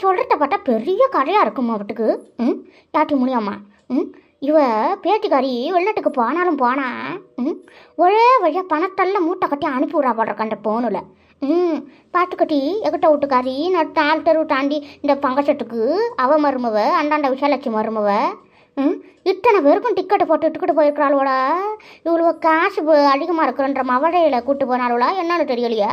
சொல்கிறத பார்த்தா பெரிய கதையாக இருக்குமா அவட்டுக்கு? ம்? யாட்டி முடியாமா? ம்? இவ பேட்டிக்காரி வெளிநாட்டுக்கு போனாலும் போனா ம்? ஒரே வழியாக பணத்தெல்லாம் மூட்டை கட்டி அனுப்பி விட்றா போடுறக்க அந்த போனில் ம். பாட்டுக்கட்டி எகிட்ட வீட்டுக்காரி நான் நாலு தெருவு தாண்டி இந்த பங்கச்சட்டுக்கு அவ மருமவ அண்டாண்ட விஷயலட்சுமி மருமவ ம்? இத்தனை பேருக்கும் டிக்கெட்டு போட்டு டிக்கெட்டு போயிருக்கிறாளோட. இவ்வளோ காசு அதிகமாக இருக்கிறன்ற மவடையில் கூப்பிட்டு போனாலோட என்னன்னு தெரியலையா.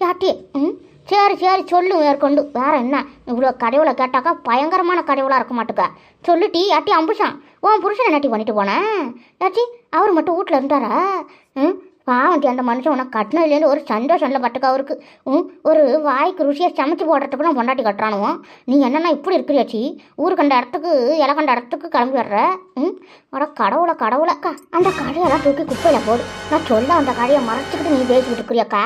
யாட்டி ம்? சரி சரி சொல்லு மேற்கொண்டு. வேற என்ன? இவ்வளோ கடவுளை கேட்டாக்கா பயங்கரமான கடவுளாக இருக்க மாட்டுக்கா. சொல்லிட்டி யாட்டி அம்புஷான் உன் புருஷனை நட்டி பண்ணிட்டு போனேன் யாச்சி அவர் மட்டும் வீட்டில் இருந்தாரா? ம்? பாவண்டி அந்த மனுஷன் உனக்கு கட்டினதுலேருந்து ஒரு சந்தோஷம் இல்லை பட்டுக்கா அவருக்கு. ம்? ஒரு வாய்க்கு ருசியாக சமைச்சு போடுறதுக்கு நான் பொண்டாட்டி கட்டுறானுவோம் நீ என்னென்னா இப்படி இருக்கிறியாச்சி ஊர் கண்ட இடத்துக்கு இலை கண்ட இடத்துக்கு கிளம்பி வர்ற? ம்? அட கடவுளை கடவுளக்கா அந்த கடையெல்லாம் தூக்கி குப்பையில் போடு. நான் சொல்ல அந்த கடையை மறைச்சிக்கிட்டு நீ பேசிக்கிட்டு இருக்கிறியாக்கா?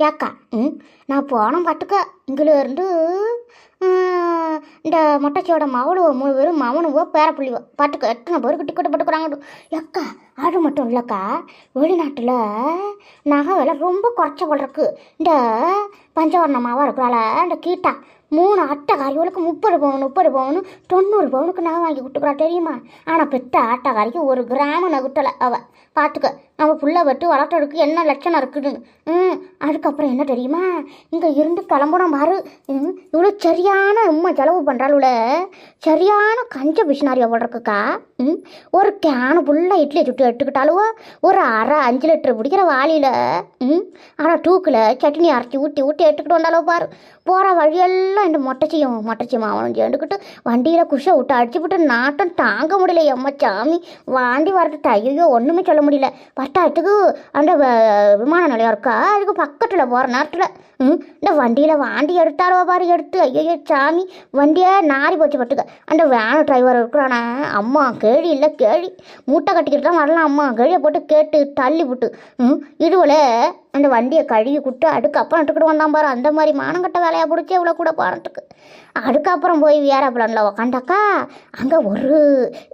ஏக்கா ம் நான் போன பட்டுக்க இங்கிலேருந்து இந்த மொட்டச்சியோட மவளுவோ மூணு பேரும் மவனுவோ பேரப்புள்ளிவோ பாட்டுக்க எத்தனை பேருக்கு டிக்கெட் போட்டுக்கிறாங்க ஏக்கா அது மட்டும் இல்லைக்கா வெளிநாட்டில் நகை விலை ரொம்ப குறைச்ச போல் இருக்கு. இந்த பஞ்சவர்ணமாவாக இருக்கிறாள இந்த கீட்டா மூணு அட்டைக்காரிகளுக்கு முப்பது பவுன் முப்பது பவுன் தொண்ணூறு பவுனுக்கு நகை வாங்கி கொடுத்துக்கிறா தெரியுமா? ஆனால் பெத்த ஆட்டக்காரிக்கு ஒரு கிராம நகுட்டலை அவள் பார்த்துக்க நம்ம புள்ள வெட்டு வளர்த்ததுக்கு என்ன லட்சணம் இருக்குதுன்னு ம் அதுக்கப்புறம் என்ன தெரியுமா? இங்கே இருந்து கிளம்பணும் பாரு. ம், இவ்வளோ சரியான உண்மை செலவு பண்ணுறாளுல சரியான கஞ்ச பிசினாரியா போடுறக்குக்கா ம் ஒரு கேனு ஃபுல்லாக இட்லியை சுட்டு எடுத்துக்கிட்டாலுவோ ஒரு அரை அஞ்சு லிட்டர் பிடிக்கிற வாளியில் ம் ஆனால் டூக்கில் சட்னி அரைச்சி ஊற்றி ஊற்றி எடுத்துக்கிட்டு வந்தாலோ பாரு. போகிற வழியெல்லாம் இந்த மொட்டைச்சியும் மொட்டைச்சி மாவனும் சேர்ந்துக்கிட்டு வண்டியில் குஷை விட்டு அடிச்சுவிட்டு நாட்டம் தாங்க முடியல எம்மச்சாமி சாமி. வாண்டி வரது ஐயோ ஒன்றுமே சொல்ல முடியல பட்டாயத்துக்கு அந்த விமான நிலையம் இருக்கா? அதுக்கு பக்கத்தில் போகிற நேரத்தில் ம் இந்த வண்டியில் வாண்டி எடுத்தாலோ பாரு எடுத்து. ஐயோ சாமி. வண்டியை நாரி போச்சு பட்டுக்க அந்த வேன் டிரைவர் இருக்கிறானே. அம்மா கேழி இல்லை கேழி மூட்டை கட்டிக்கிட்டு தான் வரலாம் அம்மா. கேழியை போட்டு கேட்டு தள்ளி விட்டு ம் இதுவல அந்த வண்டியை கழுவி விட்டு அதுக்கப்புறம் எடுத்துக்கிட்டு வந்தான் பாரு. அந்த மாதிரி மானங்கட்ட வேலையாக பிடிச்சி இவ்வளோ கூட போனதுக்கு அதுக்கப்புறம் போய் வேற பிளானில் உக்காண்டாக்கா அங்கே ஒரு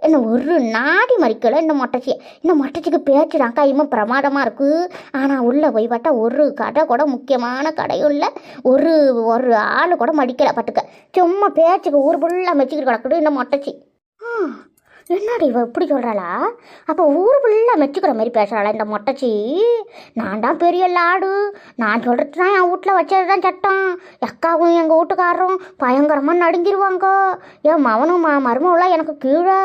என்ன ஒரு நாடி மறிக்கலை இந்த மொட்டைச்சி. இந்த மொட்டச்சிக்கு பேச்சுடாக்கா இன்னும் பிரமாதமாக இருக்குது ஆனால் உள்ளே போய் பார்த்தா ஒரு கடை கூட முக்கியமான கடையும் இல்லை. ஒரு ஒரு ஆள் கூட மடிக்கலை பட்டுக்க சும்மா பேச்சுக்கு ஊர் ஃபுல்லாக மெச்சிக்கிட்டு கிடக்குது இந்த மொட்டைச்சி. ஆ, என்னடி இவ இப்படி சொல்கிறாளா அப்போ ஊர் ஃபுல்லாக மெச்சுக்கிற மாதிரி பேசுகிறாளா இந்த மொட்டச்சி? நான் தான் பெரிய லாடு. நான் சொல்கிறது தான் என் வீட்டில் வச்சது தான் சட்டம். எக்காவும் எங்கள் வீட்டுக்காரரும் பயங்கரமாக நடுங்கிடுவாங்க என் மவனும் மா மருமவெல்லாம் எனக்கு கீழே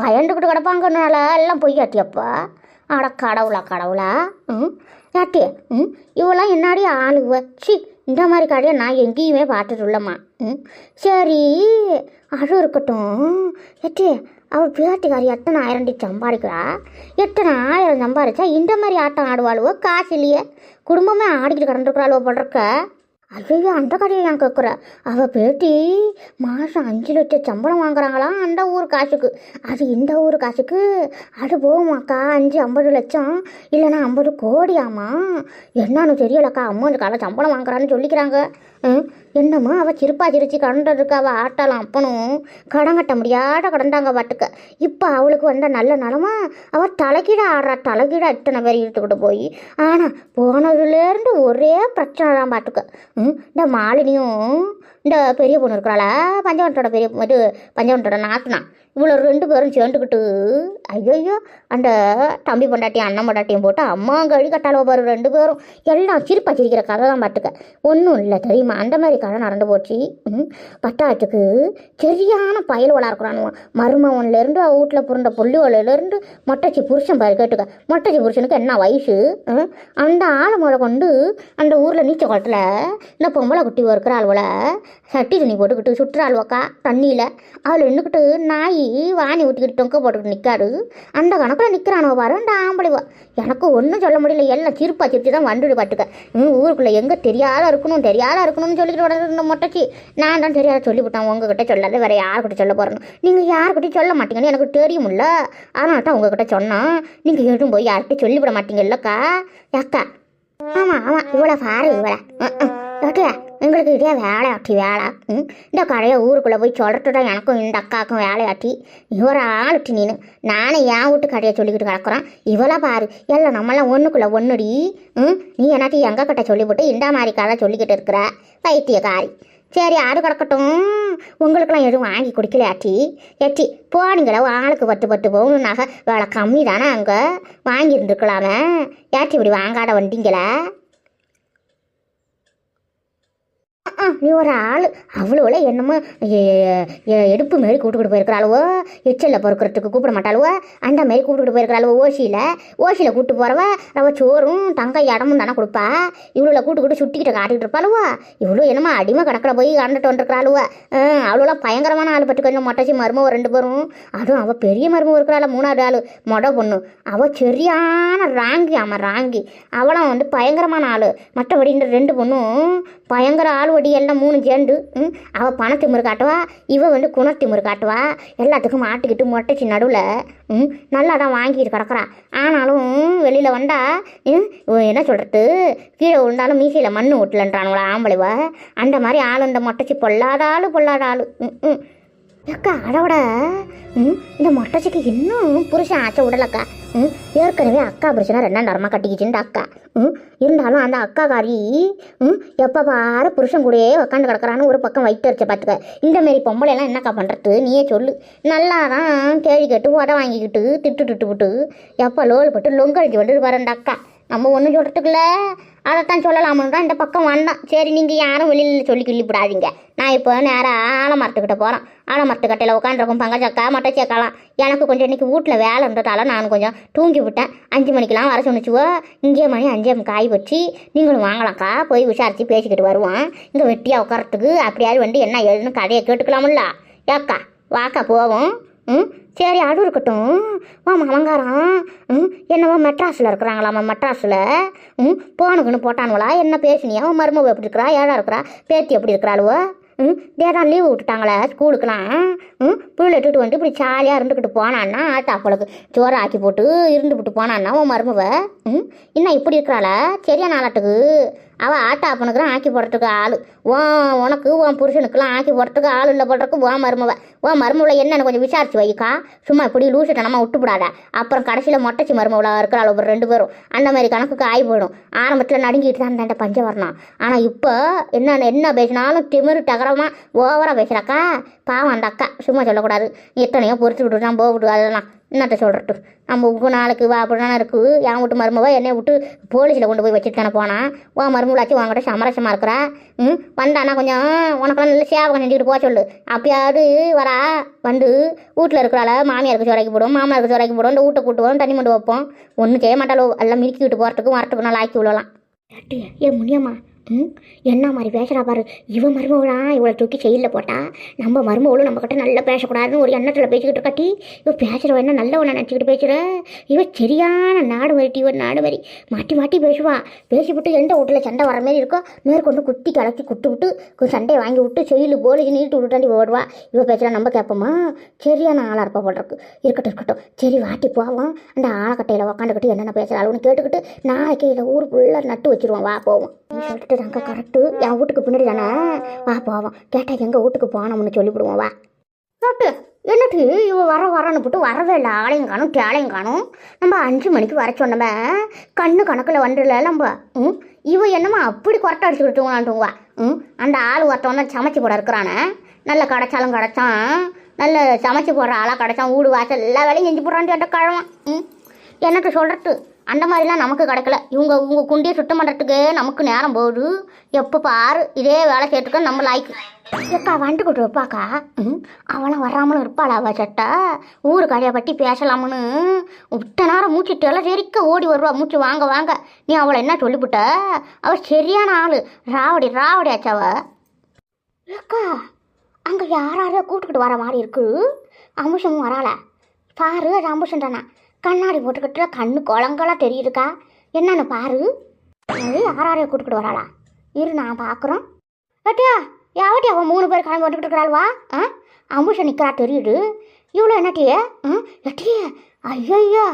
பயந்துக்கிட்டு கிடப்பாங்கனால எல்லாம் பொய்யாட்டியப்பா அட கடவுளா கடவுளா. ம்? ஏட்டி ம்? இவெல்லாம் என்னாடி ஆளு வச்சு இந்த மாதிரி கடையை நான் எங்கேயுமே பார்த்தது இல்லைம்மா ம்? சரி அது இருக்கட்டும். ஏட்டி அவள் பிள்ளாட்டிக்காரி எத்தனை ஆயிரண்டி சம்பாதிக்கிறா? எத்தனை ஆயிரம் சம்பாதிச்சா இந்த மாதிரி ஆட்டம் ஆடுவாளுவோ? காசு இல்லையே குடும்பமே ஆடிக்கிட்டு கிடந்துருக்குறாளுவோ போடுறக்க ஐயோ அந்த கதையை ஏன் கேட்குற. அவள் பேட்டி மாதம் அஞ்சு லட்சம் சம்பளம் வாங்குறாங்களாம் அந்த ஊர் காசுக்கு. அது இந்த ஊர் காசுக்கு? அது போகுமாக்கா அஞ்சு ஐம்பது லட்சம்? இல்லைன்னா ஐம்பது கோடியாமா என்னன்னு தெரியலக்கா. அம்மா இந்த காலை சம்பளம் வாங்குறான்னு சொல்லிக்கிறாங்க. ம், என்னமோ அவள் சிரிப்பா சிரிச்சு கடன்றதுக்கு அவள் ஆட்டாலாம் அப்பனும் கடன் கட்ட முடியாத கடந்தாங்க பாட்டுக்க. இப்போ அவளுக்கு வந்த நல்ல நிலமா? அவள் தலைகீழ ஆடுறா. தலைகீழ இத்தனை பேர் இழுத்துக்கிட்டு போய். ஆனால் போனதுலேருந்து ஒரே பிரச்சனை தான் பாட்டுக்க. ம், இந்த மாலினியும் இந்த பெரிய பொண்ணு இருக்கிறாளா? பஞ்சவனத்தோட பெரிய இது பஞ்சவனத்தோட நாத்துனா? இவ்வளோ ரெண்டு பேரும் சேர்ந்துக்கிட்டு ஐயோ அந்த தம்பி பொண்டாட்டியும் அண்ணன் பொண்டாட்டியும் போட்டு அம்மா கழி கட்டாலோ பாரு ரெண்டு பேரும். எல்லாம் சிரிப்பா சிரிக்கிற கதை தான் பார்த்துக்க. ஒன்றும் இல்லை தெரியுமா? அந்த மாதிரி கதை நடந்து போச்சு. ம், சரியான பயலுவலாக வளர்க்குறானுவான் மருமவன்லேருந்து அவ வீட்டில் புரண்ட புள்ளிவலையிலேருந்து மொட்டச்சி புருஷன் பாரு கேட்டுக்க. மொட்டச்சி புருஷனுக்கு என்ன வயசு? அந்த ஆளை முறை கொண்டு அந்த ஊரில் நீச்சல் குளத்தில் இந்த பொம்பளை குட்டி இருக்கிற ஆளுவலை சட்டி துணி போட்டுக்கிட்டு சுற்றுறாள் ஆளுவக்கா தண்ணியில். அவள் நின்றுக்கிட்டு நாய் வாணி ஊட்டிக்கிட்டு தொங்க போட்டுக்கிட்டு நிற்காரு அந்த கணக்கில் நிற்கிறானோ பாரு அந்த ஆம்பளைவா. எனக்கு ஒன்றும் சொல்ல முடியல எல்லாம் சிரிப்பா சிரிச்சு தான் வந்துடு பாட்டுக்க. ஊருக்குள்ளே எங்கே தெரியாத இருக்கணும் தெரியாத இருக்கணும்னு சொல்லிக்கிட்டு வர்றது இந்த மொட்டைச்சி நான் தான் தெரியாத சொல்லிவிட்டேன் உங்ககிட்ட சொல்லாத வேற யார்கிட்ட சொல்ல போகிறேன் நீங்கள் யார்கிட்டையும் சொல்ல மாட்டீங்கன்னு எனக்கு தெரியும்ல அதனால தான் உங்ககிட்ட சொன்னேன். நீங்கள் எதுவும் போய் யார்கிட்டையும் சொல்லிவிட மாட்டீங்கல்லக்கா அக்கா ஆமாம் ஆமாம் இவ்வளோ பாரு இவ்வளோ ஓகே எங்களுக்கு இதே வேலையாட்டி வேலை. ம்? இந்த கடையை ஊருக்குள்ளே போய் சொல்கிறது தான் எனக்கும் இந்த அக்காவுக்கும் வேலையாட்டி. இவரை ஆளுட்டி நீனு. நானே என் வீட்டு கடையை சொல்லிக்கிட்டு கிடக்குறேன். இவளை பாரு. எல்லாம் நம்மளாம் ஒன்றுக்குள்ளே ஒன்றுடி ம்? நீ என்னாட்டி எங்கள் கிட்ட சொல்லிவிட்டு இந்த மாதிரி கதை சொல்லிக்கிட்டு இருக்கிற? பைத்தியக்காரி. சரி ஆடு கிடக்கட்டும். உங்களுக்கெல்லாம் எதுவும் வாங்கி குடிக்கலையாட்டி? ஏச்சி போனீங்களா ஆளுக்கு பத்து பத்து பவுன் நகை. வேலை கம்மி தானே அங்கே. வாங்கியிருந்துருக்கலாமே. ஏச்சி இப்படி வாங்காட வந்தீங்களா ஆ, நீ ஒரு ஆள். அவ்வளோல என்னமோ எடுப்பு மாரி கூப்பிட்டுக்கிட்டு போயிருக்கிறாளுவோ. எச்சலில் பொறுக்கிறதுக்கு கூப்பிட மாட்டாளுவோ. அந்த மாரி கூப்பிட்டுக்கிட்டு போயிருக்கிறாளுவோ ஓசியில். ஓசியில் கூப்பிட்டு போகிறவ ரவ சோறும் தங்க இடமும் தானே கொடுப்பா. இவ்வளோ கூட்டுக்கிட்டு சுட்டிக்கிட்ட காட்டிகிட்டு இருப்பாளுவோ. இவ்வளோ என்னமோ அடிமை கடக்கில் போய் கண்டுட்டு வந்துருக்கிறாளுவோ. அவ்வளோலாம் பயங்கரமான ஆள் பட்டு கொஞ்சம் மொட்டச்சி மருமவ ரெண்டு பேரும். அதுவும் அவள் பெரிய மருமவ இருக்கிறாள் மூணாவது ஆள் மொட பொண்ணு. அவள் சரியான ராங்கி ஆமாம் ராங்கி. அவளும் வந்து பயங்கரமான ஆள். மற்றபடி இந்த ரெண்டு பொண்ணும் பயங்கர ஆள் ஒடி எல்லாம் மூணு சேர்ந்து ம், அவள் பணத்திமுறை காட்டுவா இவ வந்து குணத்திமுறை காட்டுவா எல்லாத்துக்கும் மாட்டிக்கிட்டு மொட்டைச்சி நடுவில் ம் நல்லா தான் வாங்கிட்டு கிடக்குறா. ஆனாலும் வெளியில் வந்தா ம், என்ன சொல்கிறது கீழே விழுந்தாலும் மீசையில் மண் ஓட்டலன்றானுங்களா ஆம்பளைவ. அந்த மாதிரி ஆள் இந்த மொட்டைச்சி பொல்லாத ஆள் பொல்லாத ஆள். ம் ம். அக்கா அதோட இந்த மொட்டச்சிக்கு இன்னும் புருஷன் ஆச்சை விடலக்கா ம் ஏற்கனவே அக்கா புருஷனை ரெண்டாம் தரமாக கட்டிக்கிச்சுன்னு அக்கா. ம் இருந்தாலும் அந்த அக்காக்காரி ம் எப்போ பாரு புருஷன் கூடயே உக்காந்து கிடக்குறான்னு ஒரு பக்கம் வயிற்று அடிச்ச பார்த்துக்க இந்த மாரி என்னக்கா பண்ணுறது நீயே சொல்லு. நல்லா தான் கேள்வி கேட்டு உட வாங்கிக்கிட்டு திட்டு திட்டு விட்டு எப்போ லோல் போட்டு லொங்கழிச்சு வந்துட்டு பாரு அந்த அக்கா. நம்ம ஒன்றும் சொல்கிறதுக்குல அதைத்தான் சொல்லலாம்னு தான் இந்த பக்கம் வந்தான். சரி நீங்கள் யாரும் வெளியில் சொல்லி கிள்ளிப்படாதீங்க. நான் இப்போ நேராக ஆலமரத்துக்கிட்ட போகிறேன் ஆனால் மற்ற கட்டையில் உட்காந்துருக்கும் மட்டும் சேர்க்கலாம் எனக்கு கொஞ்சம் இன்னைக்கு வீட்டில் வேலை இருந்ததால நான் கொஞ்சம் தூங்கி விட்டேன். அஞ்சு மணிக்கெலாம் வர சொன்னிச்சுவோ இங்கே மணி அஞ்சே காய் வச்சு நீங்களும் வாங்கலாம்க்கா. போய் விசாரித்து பேசிக்கிட்டு வருவான். இங்கே வெட்டியாக உட்காரத்துக்கு அப்படியாவது வந்து என்ன எழுதுன்னு கதையை கேட்டுக்கலாம்ல ஏக்கா வாக்கா போவோம். ம் சரி அது இருக்கட்டும். வா மாமங்காரம் ம் என்னவோ மெட்ராஸில் இருக்கிறாங்களாம்மா மெட்ராஸில். ம் போனுக்குன்னு போட்டானுங்களா? என்ன பேசுனியா? உன் எப்படி இருக்கிறா? ஏழா இருக்கிறா? பேத்தி எப்படி இருக்கிறாளுவோ? ம் தேதான் லீவு விட்டுட்டாங்களே ஸ்கூலுக்குலாம் ம் பிள்ளை இட்டுட்டு வந்து இப்படி ஜாலியாக இருந்துக்கிட்டு போனான்னா ஆட்டாப்பளுக்கு சோறு ஆக்கி போட்டு இருந்துக்கிட்டு போனான்னா உன் மருமவ ம் இன்னும் இப்படி இருக்கிறாள? சரியான நாளாட்டுக்கு. அவள் ஆட்டா அப்பனுக்குலாம் ஆக்கி போடுறதுக்கு ஆள். ஓ உனக்கு உன் புருஷனுக்குலாம் ஆக்கி போடுறதுக்கு ஆள் இல்லை போடுறதுக்கு உன் மருமவ. உன் மருமவளை என்னன்னு கொஞ்சம் விசாரிச்சு வைக்கா. சும்மா இப்படி லூசிட்டனமா விட்டுப்படாத. அப்புறம் கடைசியில் மொட்டைச்சி மருமவளா இருக்கிறாள் ஒரு ரெண்டு பேரும். அந்த மாதிரி கணக்குக்கு ஆகி போயிடும். ஆரம்பத்தில் நடுங்கிட்டு தான் இருந்தாண்ட பஞ்சவரணம். ஆனால் இப்போ என்ன என்ன பேசினாலும் திமிரு டகரமாக ஓவராக பேசுகிறாக்கா பாவம் அந்த அக்கா. சும்மா சொல்லக்கூடாது. எத்தனையோ பொறுத்துக்கிட்டு தான் போகவிட்டு அதெல்லாம். என்னத்த சொல்கிறட்டு நம்ம உங்க நாளுக்கு வா அப்படின்னா இருக்குது என் வீட்டு மருமவ என்னை விட்டு போலீஸில் கொண்டு போய் வச்சுட்டு தானே போனான் உன் மருமலாச்சும் உங்கள்கிட்ட சமரசமாக இருக்கிறா? ம் வந்தானா கொஞ்சம் உனக்கெல்லாம் நல்ல சேவகம் செஞ்சுக்கிட்டு போக சொல்லு. அப்பயாவது வரா வந்து வீட்டில் இருக்கிறால மாமியாருக்கு சுரைக்கு போடுவோம் மாமனாருக்கு சுரைக்கு போடுவோம் இந்த வீட்டை கூட்டுவோம் தண்ணி மண்டு வைப்போம். ஒன்றும் செய்ய மாட்டாளோ? எல்லாம் மிரிக்கிட்டு போகிறதுக்கும் வரத்துக்கு நல்லா ஆக்கி விடலாம். ஏ முனியம்மா ம்? என்ன மாதிரி பேசுகிறா பாரு. இவன் மருமவளா இவளை தூக்கி செயலில் போட்டா? நம்ம மருமவளும் நம்மக்கிட்ட நல்லா பேசக்கூடாதுன்னு ஒரு எண்ணத்தில் பேசிக்கிட்டு கட்டி இவன் பேசுகிறவ என்ன நல்லவனை நினச்சிக்கிட்டு பேசுகிற இவ சரியான நாடு வரிட்டி இவன் நாடு வரி. மாட்டி மாட்டி பேசுவா. பேசிவிட்டு எந்த வீட்டில் சண்டை வர மாதிரி இருக்கோ மேற்கொண்டு குத்தி கலக்கி குட்டு விட்டு சண்டையை வாங்கி விட்டு செயலு போலிக்கு நீட்டு விட்டுட்டாண்டி ஓடுவா. இவன் பேசுகிறா நம்ம கேட்போமா? சரியான ஆளாக இருப்பா போடுறக்கு இருக்கட்டும் இருக்கட்டும். சரி வாட்டி போவோம். அந்த ஆழக்கட்டையில் உக்காந்துக்கிட்டு என்னென்ன பேசுகிறாளுன்னு கேட்டுக்கிட்டு நாளைக்கு இதை ஊர் ஃபுல்லாக நட்டு வச்சுருவோம். வா போவோம். கரெக்டு தாங்க கரெக்டு என் வீட்டுக்கு பின்னாடி தானே? வா போவோம். கேட்டால் எங்கள் வீட்டுக்கு போனோம்னு சொல்லிவிடுவோம் வா. கேட்டு என்னட்டு இவ வர வரன்னு போட்டு வரவே இல்லை. ஆளையும் காணும் தேளையும் காணும். நம்ம அஞ்சு மணிக்கு வர சொன்னமே. கண்ணு கணக்கில் வந்துடல நம்ம ம்? இவ என்னமோ அப்படி கொரட்டை அடிச்சுக்கிட்டு ம்? அந்த ஆள் ஒருத்தவன் தான் சமைச்சு போட இருக்கிறானே. நல்ல கிடைச்சாலும் கிடைச்சான். நல்ல சமைச்சு போடுற ஆளாக கிடச்சான். வீடு வாசல் எல்லா வேலையும் செஞ்சு போடுறான்னு கேட்ட கிழவன். ம்? என்னட்டு சொல்கிறது அந்த மாதிரிலாம் நமக்கு கிடைக்கல. இவங்க உங்கள் குண்டியை சுத்தம் பண்ணுறதுக்கு நமக்கு நேரம் போகுது. எப்போ பாரு இதே வேலை செய்யறதுக்கு நம்ம லாய்க்கு அக்கா வந்துட்டு கொண்டு வைப்பாக்கா ம் அவளாம் வராமலும் இருப்பாளா அவள் சட்டை? ஊர் கடையை பற்றி பேசலாம்னு விட்ட நேரம் மூச்சு தெல சரிக்க ஓடி வருவா. மூச்சு வாங்க வாங்க. நீ அவளை என்ன சொல்லிவிட்ட அவள் சரியான ஆள். ராவடி ராவடி ஆச்சாவ ஏக்கா அங்கே யாராரையோ கூப்பிட்டுக்கிட்டு வர மாதிரி இருக்கு. அமுஷமும் வராள. பாரு அது அம்புஷன் தானே கண்ணாடி போட்டுக்கிட்டு கண்ணு குளங்களாக தெரியுதுக்கா. என்னன்னு பாரு. அது யாரையோ கூட்டுக்கிட்டு வராளா. இரு நான் பார்க்குறோம் ஏட்டியா யாவட்டி அவன் மூணு பேர் கிளம்பி வந்துக்கிட்டு இருக்கிறாள்வா ஆ? அம்புஷன் நிற்கிறா தெரியுது. இவ்வளோ என்னட்டியே? ஆ? எட்டியே ஐயோ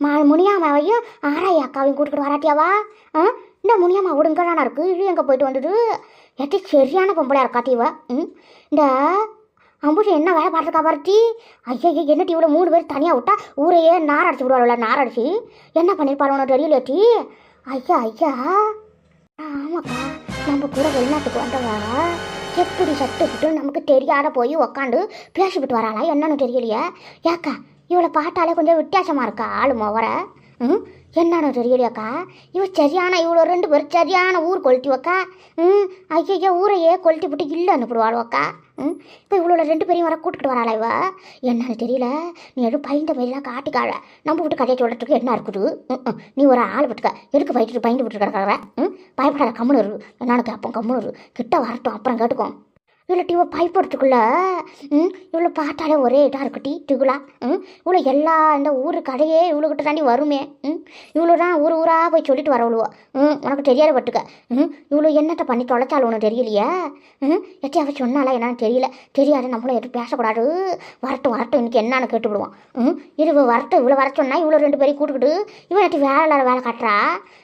மா முனியாமாவையும் ஆராய் அக்காவையும் கூட்டுக்கிட்டு வராட்டியாவா ஆ? இந்த முனியாமா விடுங்க இருக்குது இருக்கு. இது எங்கே போயிட்டு வந்தது? எட்டி சரியான பொம்பளையா இருக்காட்டிவ ம்? இந்த அம்புஷன் என்ன வேலை பார்த்துருக்கா பார்த்தி ஐயா என்னட்டி இவ்வளோ மூணு பேர் தனியாக விட்டா ஊரையே நார் அடிச்சு விடுவாள் நார் அடிச்சு? என்ன பண்ணியிருப்பாரு உனக்கு டீ? ஐயா ஐயா. ஆமாக்கா நம்ம கூட வெளிநாட்டுக்கு வந்தவா எப்படி சட்டுப்பட்டு நமக்கு தெரியாத போய் உக்காந்து பேசிவிட்டு வராளா? என்னன்னு தெரியலையே. ஏக்கா இவளை பார்த்தாலே கொஞ்சம் வித்தியாசமாக இருக்கா ஆளு முவரை ம்? என்னன்னு தெரியலையாக்கா இவ சரியான இவ்வளோ ரெண்டு பேரும் சரியான ஊர் கொளுத்தி அக்கா ம் ஐயோ ஊரையே கொளுத்தி விட்டு இல்லை அனுப்பிடுவாளுவக்கா ம் இப்போ இவ்வளோ ரெண்டு பேரையும் வர கூட்டுக்கிட்டு வராளா இவ? என்னன்னு தெரியல. நீ எதுவும் பயந்த மாதிரிலாம் காட்டிக்காள நம்ம விட்டு கதையை சொல்கிறதுக்கு என்ன இருக்குது? நீ ஒரு ஆள் விட்டுக்க. எதுக்கு பயந்துட்டு பயந்து விட்டு கிடக்கிற? ம் பயப்படாத கம்முனு இரு. என்னன்னு கேட்போம் கம்முனு இரு. கிட்ட வரட்டும் அப்புறம் கேட்டுக்கோ இவ்வளோ டிவை பயப்படுறதுக்குள்ள ம் இவ்வளோ பார்த்தாலே ஒரே இதாக இருக்குட்டி திகுலா ம் இவ்வளோ எல்லா இந்த ஊர் கடையே இவ்வளோ கிட்ட தாண்டி வருமே ம் இவ்வளோ தான் ஊர் ஊராக போய் சொல்லிட்டு வரவளுவோ ம் உனக்கு தெரியாத பட்டுக்க ம் இவ்வளோ என்னத்தை பண்ணி தொலைச்சாலும் உனக்கு தெரியலையே ம் எட்டி அவ சொன்னாலா என்னன்னு தெரியல தெரியாது நம்மளும் எதுவும் பேசக்கூடாது வரட்டும் வரட்டும் இன்னைக்கு என்னன்னு கேட்டுவிடுவோம் ம் இது வரட்டும் இவ்வளோ வர சொன்னால் இவ்வளோ ரெண்டு பேரையும் கூட்டுக்கிட்டு இவன் எட்டி வேலை இல்லாத வேலை காட்டுறா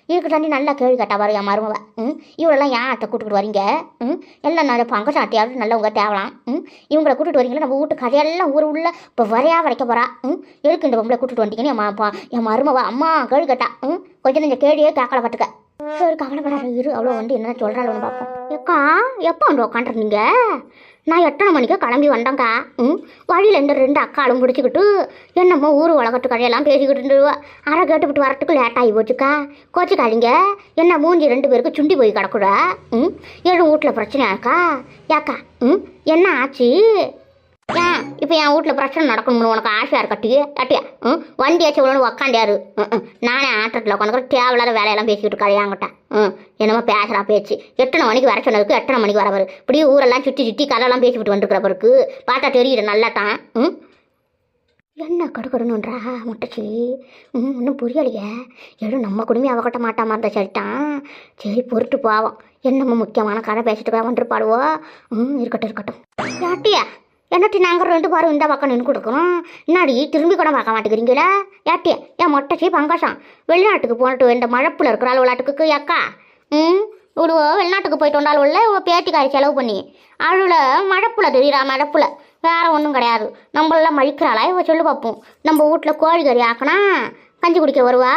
இதுக்கு தாண்டி நல்லா கேள்வி கேட்டா பாரு என் மருமவை ம் இவளெல்லாம் ஏன் அட்டை கூட்டுக்கிட்டு வரீங்க ம் எல்லாம் நான் பங்கு சாட்டியாவது நல்லவங்க தேவலாம். ம்? இவங்களை கூட்டிட்டு வரீங்களா? நம்ம வீட்டு கதையெல்லாம் ஊர் உள்ள இப்போ வரையா வரைக்க போறா. ம்? எதுக்கு இந்த பொம்பளை கூட்டிட்டு வந்துட்டீங்கன்னு என் என் மருமவா அம்மா கேள்வி கேட்டா. ம்? கொஞ்சம் இந்த கேள்வியே கேட்கல பார்த்துக்க சரி கவலைப்படாத இரு. அவ்வளோ வந்து என்ன சொல்கிறாள்னு பார்ப்போம் அக்கா எப்போ வந்து உக்காண்டிருந்தீங்க நான் எத்தனை மணிக்கு கிளம்பி வந்தேங்க்கா ம்? வழியில் இந்த ரெண்டு அக்காலும் பிடிச்சிக்கிட்டு என்னமோ ஊர் உலகத்து கதையெல்லாம் பேசிக்கிட்டு இருந்துருவா. அரை கேட்டுவிட்டு வரத்துக்கு லேட் ஆகி போச்சுக்கா. கோச்சிக்காதீங்க. என்ன மூஞ்சி ரெண்டு பேருக்கு சுண்டி போய் கிடக்குடா ம்? ஏழு வீட்டில் பிரச்சனையாக்கா? ஏக்கா ம்? என்ன ஆச்சு? ஏன்? இப்போ என் வீட்டில் பிரச்சனை நடக்கணும்னு உனக்கு ஆசையாக இருக்கட்டி கட்டியா ம்? வண்டியாச்சும் உடனே உக்காண்டியாரு ம் நானே ஆட்டத்தில் உட்காந்துக்கிற தேவையில்லாத வேலையெல்லாம் பேசிக்கிட்டு கதையாங்கிட்ட ம். என்னமோ பேசுகிறா பேச்சு. எத்தனை மணிக்கு வர சொன்னதுக்கு எத்தனை மணிக்கு வரவர் இப்படியே ஊரெல்லாம் சுற்றி சுற்றி கதையெல்லாம் பேசிக்கிட்டு வந்துருக்கிறவருக்கு பிறகு பார்த்தா தெரியுது நல்லா தான். ம்? என்ன கடுக்கடணுன்றா முட்டச்சி? ம் ஒன்றும் புரியலையே. எதுவும் நம்ம குடும்பம் அவகட்ட மாட்டாமா இருந்தா சரிட்டான் சரி பொறுத்து போவோம். என்னமோ முக்கியமான கதை பேசிட்டு வந்துருப்பாடுவோ ம் இருக்கட்டும் இருக்கட்டும். யாட்டியா என்னட்டி நாங்கள் ரெண்டு பேரும் இந்த பக்கம் நின்று கொடுக்கணும் என்னாடி திரும்பி கூட பார்க்க மாட்டேங்கிறீங்களா? ஏட்டி என் மொட்டச்சி பங்காசம் வெளிநாட்டுக்கு போனட்டு இந்த மழப்பில் இருக்கிற விளையாட்டுக்கு அக்கா? ம்? இவ்வளோ வெளிநாட்டுக்கு போயிட்டு வந்தாலும் உள்ள இவ பேட்டிக்காய் செலவு பண்ணி. அழுல மழப்புல தெரியுறா மழப்புல. வேற ஒன்றும் கிடையாது. நம்மளெல்லாம் மழிக்கிறாளா இவ சொல்லு பார்ப்போம் நம்ம வீட்டில் கோழி கறி ஆக்கினா கஞ்சி குடிக்க வருவா?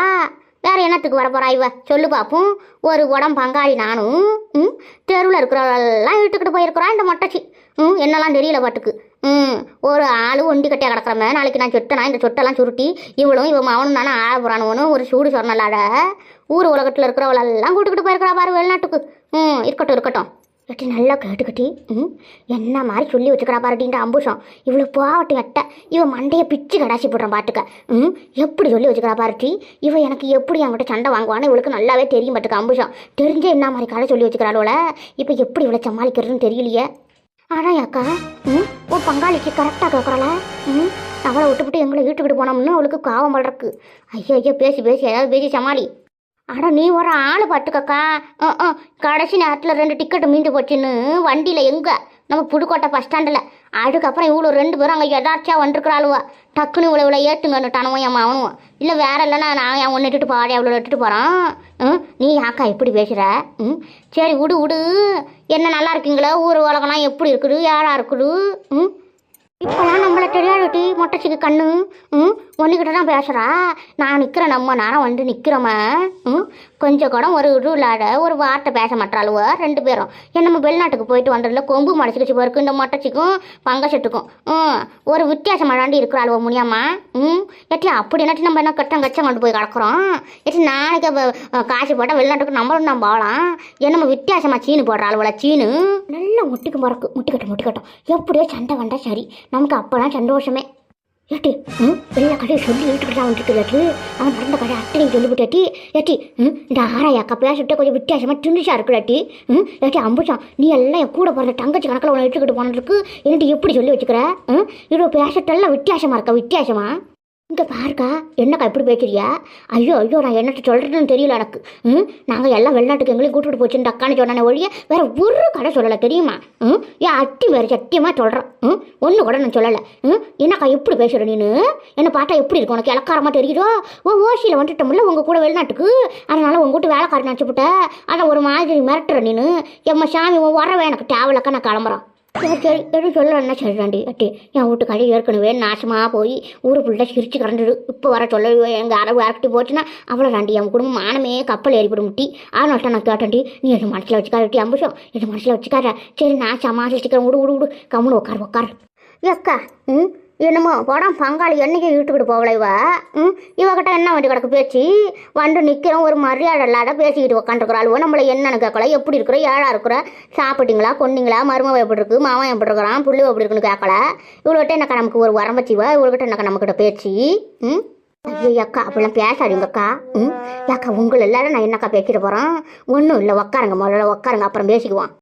வேற என்னத்துக்கு வர இவ? சொல்லு பார்ப்போம் ஒரு உடம் பங்காளி நானும் ம்? தெருவில் இருக்கிறவெல்லாம் இழுத்துக்கிட்டு போயிருக்கிறா இந்த மொட்டச்சி ம்? என்னெல்லாம் தெரியல பாட்டுக்கு. ம் ஒரு ஆள் ஒண்டி கட்டியாக கிடக்குறமே நாளைக்கு நான் சொட்டனா? இந்த சொட்டெல்லாம் சுருட்டி இவளும் இவன் அவனும் தானே ஆள புறானுவனும் ஒரு சூடு சொன்னலாட. ஊர் உலகத்தில் இருக்கிறவளெல்லாம் கூட்டுக்கிட்டு போயிருக்கிறா பாரு வெளிநாட்டுக்கு. ம் இருக்கட்டும் இருக்கட்டும். எட்டி நல்லா கேட்டுக்கட்டி ம் என்ன மாதிரி சொல்லி வச்சுக்கிறா பாருட்டின்ற அம்புஷம். இவ்வளோ போகட்டும் எட்ட இவன் மண்டையை பிச்சு கடாசி போடுறான் பாட்டுக்க. ம் எப்படி சொல்லி வச்சுக்கிறா பாருட்டி இவன் எனக்கு எப்படி என்கிட்ட சண்டை வாங்குவான்னு இவளுக்கு நல்லாவே தெரியும் பாட்டுக்க அம்புஷம். தெரிஞ்சே என்ன மாதிரி கதை சொல்லி வச்சுக்கிறாளோல? இப்போ எப்படி இவளை சமாளிக்கிறதுன்னு தெரியலையே. ஆனால் அக்கா ம்? ஓ பங்காளிக்கு கரெக்டாக கேட்குறல ம்? அவளை விட்டுவிட்டு எங்களை வீட்டுக்கிட்டு போனோம்னு அவளுக்கு காவம் படுறக்கு ஐயோ ஐயோ பேசி பேசி ஏதாவது பேசி சமாளி. அட நீ ஒரு ஆள் பட்டுக்கக்கா ஆ ஆ கடைசி நேரத்தில் ரெண்டு டிக்கெட்டு மீண்டு போச்சுன்னு வண்டியில் எங்கே? நம்ம புதுக்கோட்டை பஸ் ஸ்டாண்டில் அதுக்கப்புறம் இவ்வளோ ரெண்டு பேரும் அங்கே எதாச்சியாக வந்துருக்குறாளுவா. டக்குன்னு இவ்வளோ இவ்வளோ ஏற்றுங்கன்னு டனவும் என் அவனும் இல்லை வேற இல்லைன்னா நான் என் ஒன்று இட்டுட்டு பாடி அவ்வளோ இட்டுட்டு போகிறான் நீ யாக்கா எப்படி பேசுகிற ம்? சரி விடு விடு என்ன நல்லா இருக்கீங்களா? ஊர் உலகம்லாம் எப்படி இருக்குது? யாராக இருக்குது? ம்? இப்போலாம் நம்மளை தெரியாதுட்டி மொட்டச்சிக்கு கண்ணு. ம்? ஒன்றுக்கிட்ட தான் பேசுகிறா நான் நிற்கிறேன் நம்ம நானும் வந்து நிற்கிறோமா ம்? கொஞ்சம் கூட ஒரு இது இல்லாத ஒரு வார்த்தை பேச மாட்டாளுவ ரெண்டு பேரும். என்ன நம்ம வெளிநாட்டுக்கு போயிட்டு வந்ததில்ல கொம்பு மடச்சிக்கிச்சு போயிருக்கு இந்த மொட்டைச்சிக்கும் பங்கச்சட்டுக்கும் ம்? ஒரு வித்தியாசம் மழாண்டி இருக்கிறாளுவ முடியாமா ம்? எட்டி அப்படி என்னாட்டி நம்ம என்ன கட்டம் கச்சம் கொண்டு போய் கிடக்குறோம் எட்டி நாளைக்கு காசு போட்டால் வெளிநாட்டுக்கு நம்மளும் தான் போகலாம் என்னமோ வித்தியாசமாக சீனு போடுற ஆளுவல சீனு. நல்லா முட்டுக்கு பிறக்கு முட்டிக்கட்டும் முட்டிக்கட்டும். எப்படியோ சண்டை வந்தால் சரி. நமக்கு அப்போலாம் சந்தோஷமே. ஏட்டி ம்? எல்லா கடையும் சொல்லி இழுத்துக்கிட்டு தான் வந்துட்டு அவன் நடந்த கடை அத்தனை சொல்லிவிட்டாட்டி ஏட்டி ம்? இந்த ஆராய் அக்கா பேசிட்டு கொஞ்சம் வித்தியாசமாக திண்டுச்சா இருக்குடாட்டி ம்? ஏட்டி அம்புச்சான் நீ எல்லாம் என் கூட பிறந்த தங்கச்சி கணக்கில் உன்னை இழுத்துக்கிட்டு போனதுக்கு என்னட்டு எப்படி சொல்லி வச்சுக்கிற ம்? இவ்வளோ பேசட்டெல்லாம் வித்தியாசமா இருக்கா வித்தியாசமா? இங்கே பாருக்கா என்னக்கா இப்படி பேசுறியா? ஐயோ ஐயோ நான் என்னட்டு சொல்கிறதுன்னு தெரியல எனக்கு. ம்? நாங்கள் எல்லாம் வெளிநாட்டுக்கு எங்களையும் கூட்டிட்டு போச்சுன்னு அக்கான்னு சொன்னானே ஒழிய வேற ஒரு கடை சொல்லலை தெரியுமா? ம்? ஏன் அட்டி வேறு சத்தியமாக சொல்கிறேன் ம்? ஒன்று கூட நான் சொல்லலை. ம்? என்னக்கா எப்படி பேசுகிற நீனு? என்னை பார்த்தா எப்படி இருக்கும் உனக்கு இலக்காரமாக தெரியுதோ? ஓ ஓசியில் வந்துட்டோம்ல உங்கள் கூட வெளிநாட்டுக்கு. அதனால உங்கள் வீட்டு வேலைக்காரன் நினச்சிப்புட்ட அதை ஒரு மாதிரி மிரட்டுற நீனு. எம்ம சாமி உன் வரவே எனக்கு தேவலக்கா நான் கிளம்புறேன். சரி சரி. எது சொல்ல என்ன சொல்றாண்டி அட்டி என் வீட்டுக்காரி ஏற்கனவே நாசமாக போய் ஊரு ஃபுல்லாக சிரிச்சு கறந்துடு இப்போ வர சொல்ல எங்கள் அரவு அரக்கிட்டு போச்சுன்னா அவ்வளோ ராண்டி என் குடும்பம் மானமே கப்பல் ஏறிவிடும் முட்டி அதனால நான் கேட்டேன்டி நீ எது மனசில் வச்சுக்கார டி. அம்புஷம். எது மனசில் வச்சுக்கார சரி நான் சமாளிச்சுக்கிறேன் விடு விடு விடு. கம்முன்னு உட்கார் உட்கார். ஏக்கா ம்? என்னமோ படம் பங்காளி என்னைக்கு இழுத்துக்கிட்டு போகல இவ? ம்? இவகிட்ட என்ன வேண்டி கிடக்கு பேச்சு? வந்து நிற்கிறோம் ஒரு மரியாதை இல்லாத பேசிக்கிட்டு உக்காந்துருக்குறாளுவோ நம்மளை என்னன்னு கேட்கல. எப்படி இருக்கிற? ஏழா இருக்கிற? சாப்பிட்டீங்களா? கொன்னீங்களா? மருமவை எப்படி இருக்கு? மாமன் எப்படி இருக்கிறான்? புள்ளி எப்படி இருக்குன்னு கேட்கல. இவ்வளோட்ட என்னக்கா நமக்கு ஒரு வரம்பச்சிவா இவள்கிட்ட என்னக்கா நம்மக்கிட்ட பேச்சு? ம்? ஐயோ அக்கா அப்படிலாம் பேசாதீங்கக்கா ம்? அக்கா உங்களை எல்லாரும் நான் என்னக்கா பேசிட்டு போகிறேன் ஒன்றும் இல்லை உட்காருங்க முதல்ல உட்காருங்க அப்புறம் பேசிக்குவான்